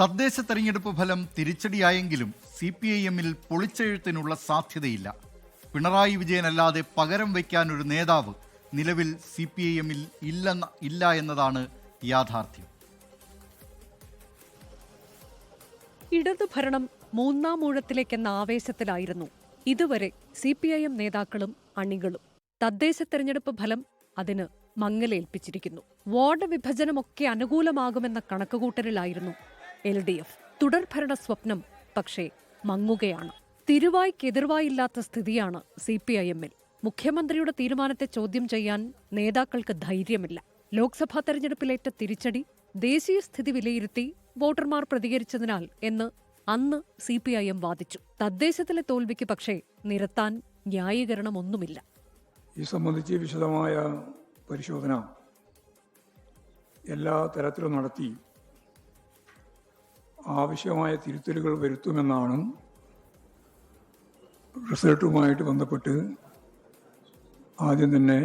തദ്ദേശ തെരഞ്ഞെടുപ്പ് ഫലം തിരിച്ചടിയായെങ്കിലും സി പി ഐ എമ്മിൽ പൊളിച്ചെഴുത്തിനുള്ള സാധ്യതയില്ല. പിണറായി വിജയനല്ലാതെ പകരം വയ്ക്കാൻ ഒരു നേതാവ് നിലവിൽ സി പി ഐ എമ്മിൽ ഇല്ലെന്ന ഇല്ല എന്നതാണ് യാഥാർത്ഥ്യം. ഇടതു ഭരണം മൂന്നാം ഊഴത്തിലേക്കെന്ന ആവേശത്തിലായിരുന്നു. ഇതുവരെ സി പി ഐ എം നേതാക്കളും അണികളും തദ്ദേശ തെരഞ്ഞെടുപ്പ് ഫലം അതിന് മങ്ങലേൽപ്പിച്ചിരിക്കുന്നു. വാർഡ് വിഭജനമൊക്കെ അനുകൂലമാകുമെന്ന കണക്കുകൂട്ടലിലായിരുന്നു എൽ ഡി എഫ് തുടർഭരണ സ്വപ്നം പക്ഷേ മങ്ങുകയാണ്. തിരുവായ്ക്കെതിർവായില്ലാത്ത സ്ഥിതിയാണ് സി പി ഐ എമ്മിൽ മുഖ്യമന്ത്രിയുടെ തീരുമാനത്തെ ചോദ്യം ചെയ്യാൻ നേതാക്കൾക്ക് ധൈര്യമില്ല. ലോക്സഭാ തെരഞ്ഞെടുപ്പിലേറ്റ തിരിച്ചടി ദേശീയ സ്ഥിതി വിലയിരുത്തി വോട്ടർമാർ പ്രതികരിച്ചതിനാൽ എന്ന് അന്ന് സി പി ഐ എം വാദിച്ചു. തദ്ദേശത്തിലെ തോൽവിക്ക് പക്ഷേ നിരത്താൻ ന്യായീകരണമൊന്നുമില്ല. ഈ സംബന്ധിച്ച് വിശദമായ പരിശോധന എല്ലാ തരത്തിലും നടത്തി ആവശ്യമായ തിരുത്തലുകൾ വരുത്തുമെന്നാണ് റിസൾട്ടുമായിട്ട് ബന്ധപ്പെട്ട് ആദ്യം തന്നെ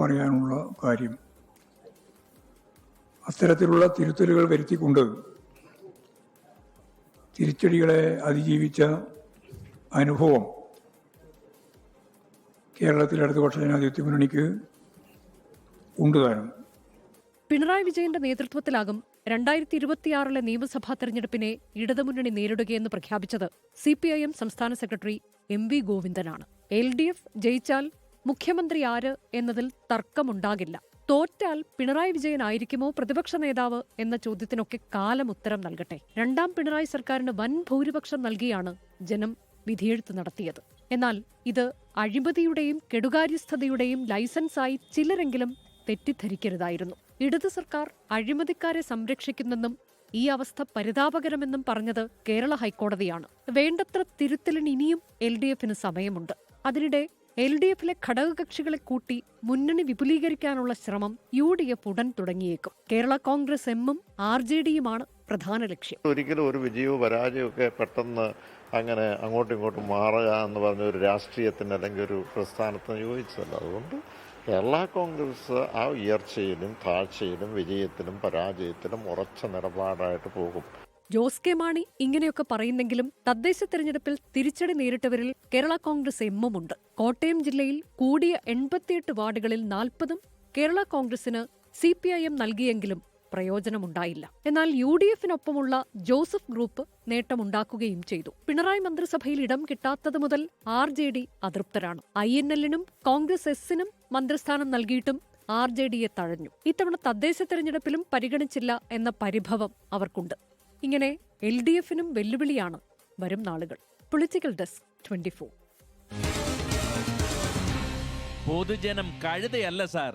പറയാനുള്ള കാര്യം. അത്തരത്തിലുള്ള തിരുത്തലുകൾ വരുത്തിക്കൊണ്ട് തിരിച്ചടികളെ അതിജീവിച്ച അനുഭവം കേരളത്തിലെ ഇടതുപക്ഷ ജനാധിപത്യ മുന്നണിക്ക് ഉണ്ട് താനും. പിണറായി വിജയന്റെ നേതൃത്വത്തിലാകും രണ്ടായിരത്തി ഇരുപത്തിയാറിലെ നിയമസഭാ തെരഞ്ഞെടുപ്പിനെ ഇടതുമുന്നണി നേരിടുകയെന്ന് പ്രഖ്യാപിച്ചത് സി പി ഐ എം സംസ്ഥാന സെക്രട്ടറി എം വി ഗോവിന്ദനാണ്. എൽ ഡി എഫ് ജയിച്ചാൽ മുഖ്യമന്ത്രി ആര് എന്നതിൽ തർക്കമുണ്ടാകില്ല. തോറ്റാൽ പിണറായി വിജയൻ ആയിരിക്കുമോ പ്രതിപക്ഷ നേതാവ് എന്ന ചോദ്യത്തിനൊക്കെ കാലം ഉത്തരം നൽകട്ടെ. രണ്ടാം പിണറായി സർക്കാരിന് വൻ ഭൂരിപക്ഷം നൽകിയാണ് ജനം വിധിയെഴുത്ത് നടത്തിയത്. എന്നാൽ ഇത് അഴിമതിയുടെയും കെടുകാര്യസ്ഥതയുടെയും ലൈസൻസായി ചിലരെങ്കിലും തെറ്റിദ്ധരിക്കരുതായിരുന്നു. ഇടതു സർക്കാർ അഴിമതിക്കാരെ സംരക്ഷിക്കുന്നെന്നും ഈ അവസ്ഥ പരിതാപകരമെന്നും പറഞ്ഞത് കേരള ഹൈക്കോടതിയാണ്. വേണ്ടത്ര തിരുത്തലിന് ഇനിയും എൽ ഡി എഫിന് സമയമുണ്ട്. അതിനിടെ എൽ ഡി എഫിലെ ഘടകകക്ഷികളെ കൂട്ടി മുന്നണി വിപുലീകരിക്കാനുള്ള ശ്രമം യു ഡി എഫ് ഉടൻ തുടങ്ങിയേക്കും. കേരള കോൺഗ്രസ് എമ്മും ആർ ജെ ഡിയുമാണ് പ്രധാന ലക്ഷ്യം. ഒരിക്കലും ഒരു വിജയവും പരാജയവും ഒക്കെ പെട്ടെന്ന് അങ്ങനെ അങ്ങോട്ടും ഇങ്ങോട്ടും മാറുക എന്ന് പറഞ്ഞ ഒരു രാഷ്ട്രീയത്തിന് അല്ലെങ്കിൽ ഒരു പ്രസ്ഥാനത്തിന് യോജിച്ചതല്ല. അതുകൊണ്ട് കേരള കോൺഗ്രസ് ആ ഉയർച്ചയിലും താഴ്ചയിലും വിജയത്തിലും പരാജയത്തിലും ഉറച്ച നിലപാടായിട്ട് പോകും. ജോസ് കെ മാണി ഇങ്ങനെയൊക്കെ പറയുന്നെങ്കിലും തദ്ദേശ തെരഞ്ഞെടുപ്പിൽ തിരിച്ചടി നേരിട്ടവരിൽ കേരള കോൺഗ്രസ് എമ്മും ഉണ്ട്. കോട്ടയം ജില്ലയിൽ കൂടിയ എൺപത്തിയെട്ട് വാർഡുകളിൽ നാൽപ്പതും കേരള കോൺഗ്രസിന് സി പി ഐ എം നൽകിയെങ്കിലും പ്രയോജനമുണ്ടായില്ല. എന്നാൽ യു ഡി എഫിനൊപ്പമുള്ള ജോസഫ് ഗ്രൂപ്പ് നേട്ടമുണ്ടാക്കുകയും ചെയ്തു. പിണറായി മന്ത്രിസഭയിൽ ഇടം കിട്ടാത്തത് മുതൽ ആർ ജെ ഡി അതൃപ്തരാണ്. ഐ എൻ എല്ലിനും കോൺഗ്രസ് എസിനും മന്ത്രിസ്ഥാനം നൽകിയിട്ടും ആർ ജെ ഡിയെ തഴഞ്ഞു. ഇത്തവണ തദ്ദേശ തെരഞ്ഞെടുപ്പിലും പരിഗണിച്ചില്ല എന്ന പരിഭവം അവർക്കുണ്ട്. ഇങ്ങനെ എൽ ഡി എഫിനും വെല്ലുവിളിയാണ് വരും നാളുകൾ. Political desk twenty four. പൊതുജനം കഴുതയല്ല സാർ.